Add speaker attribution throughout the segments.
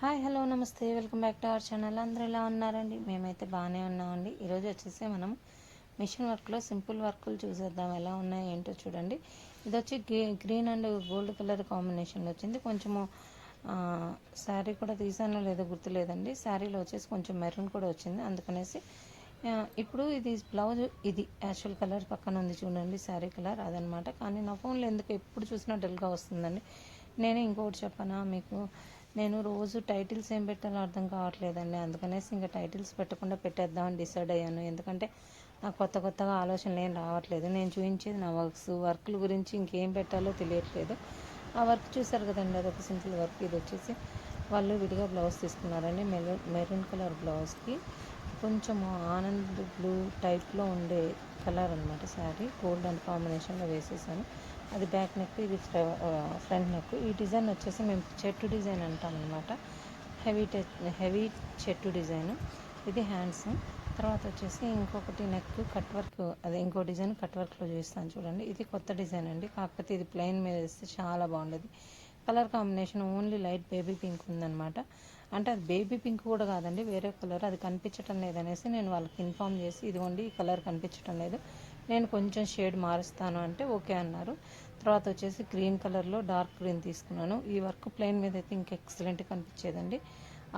Speaker 1: Hi hello నమస్తే. Welcome back to our channel. అందరూ ఎలా ఉన్నారండి? మేమైతే బాగానే ఉన్నామండి. ఈరోజు వచ్చేసి మనం మిషన్ వర్క్లో సింపుల్ వర్క్లు చూసేద్దాం. ఎలా ఉన్నాయో ఏంటో చూడండి. ఇది వచ్చి గ్రీన్ అండ్ గోల్డ్ కలర్ కాంబినేషన్లో వచ్చింది. కొంచెము శారీ కూడా తీసానో లేదో గుర్తులేదండి. శారీలో వచ్చేసి కొంచెం మెరూన్ కూడా వచ్చింది. అందుకనేసి ఇప్పుడు ఇది బ్లౌజ్ ఇది యాక్చువల్ కలర్ పక్కన ఉంది చూడండి శారీ కలర్ అదనమాట. కానీ నా ఫోన్లో ఎందుకు ఎప్పుడు చూసినా డల్గా వస్తుందండి. నేనే ఇంకొకటి చెప్పనా మీకు నేను రోజు టైటిల్స్ ఏం పెట్టాలో అర్థం కావట్లేదండి. అందుకనేసి ఇంకా టైటిల్స్ పెట్టకుండా పెట్టేద్దామని డిసైడ్ అయ్యాను. ఎందుకంటే నాకు కొత్త కొత్తగా ఆలోచనలు ఏం రావట్లేదు. నేను చూపించేది నా వర్క్స్ వర్క్ల గురించి ఇంకేం పెట్టాలో తెలియట్లేదు. ఆ వర్క్ చూసారు కదండి అదొక సింపుల్ వర్క్. ఇది వచ్చేసి వాళ్ళు విడిగా బ్లౌజ్ తీసుకున్నారండి. మెరూన్ మెరూన్ కలర్ బ్లౌజ్కి కొంచెము ఆనంద్ బ్లూ టైప్లో ఉండే కలర్ అనమాట శారీ. గోల్డ్ అండ్ కాంబినేషన్లో వేసేసాను. అది బ్యాక్ నెక్ ఇది ఫ్రంట్ నెక్ ఈ డిజైన్ వచ్చేసి మేము చెట్టు డిజైన్ అంటాం అనమాట హెవీ హెవీ చెట్టు డిజైన్. ఇది హ్యాండ్స్ తర్వాత వచ్చేసి ఇంకొకటి నెక్ కట్ వర్క్ అదే ఇంకో డిజైన్ కట్ వర్క్లో చూస్తాను చూడండి. ఇది కొత్త డిజైన్ అండి. కాకపోతే ఇది ప్లెయిన్ మీద వేస్తే చాలా బాగుండేది. Colour combination only light baby pink ఉందన్నమాట. అంటే అది బేబీ పింక్ కూడా కాదండి వేరే కలర్. అది కనిపించటం లేదనేసి నేను వాళ్ళకి ఇన్ఫామ్ చేసి ఇదిగోండి ఈ కలర్ కనిపించటం లేదు. నేను కొంచెం షేడ్ మారుస్తాను అంటే ఓకే అన్నారు. తర్వాత వచ్చేసి గ్రీన్ కలర్లో డార్క్ గ్రీన్ తీసుకున్నాను. ఈ వర్క్ ప్లెయిన్ మీద అయితే ఇంకా ఎక్సలెంట్ కనిపించేదండి.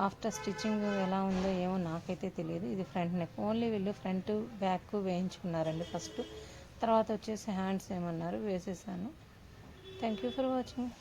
Speaker 1: ఆఫ్టర్ స్టిచ్చింగ్ ఎలా ఉందో ఏమో నాకైతే తెలియదు. ఇది ఫ్రంట్ నెక్. ఓన్లీ వీళ్ళు ఫ్రంట్ బ్యాక్ వేయించుకున్నారండి ఫస్ట్. తర్వాత వచ్చేసి హ్యాండ్స్ ఏమన్నారు వేసేసాను. Thank you for watching.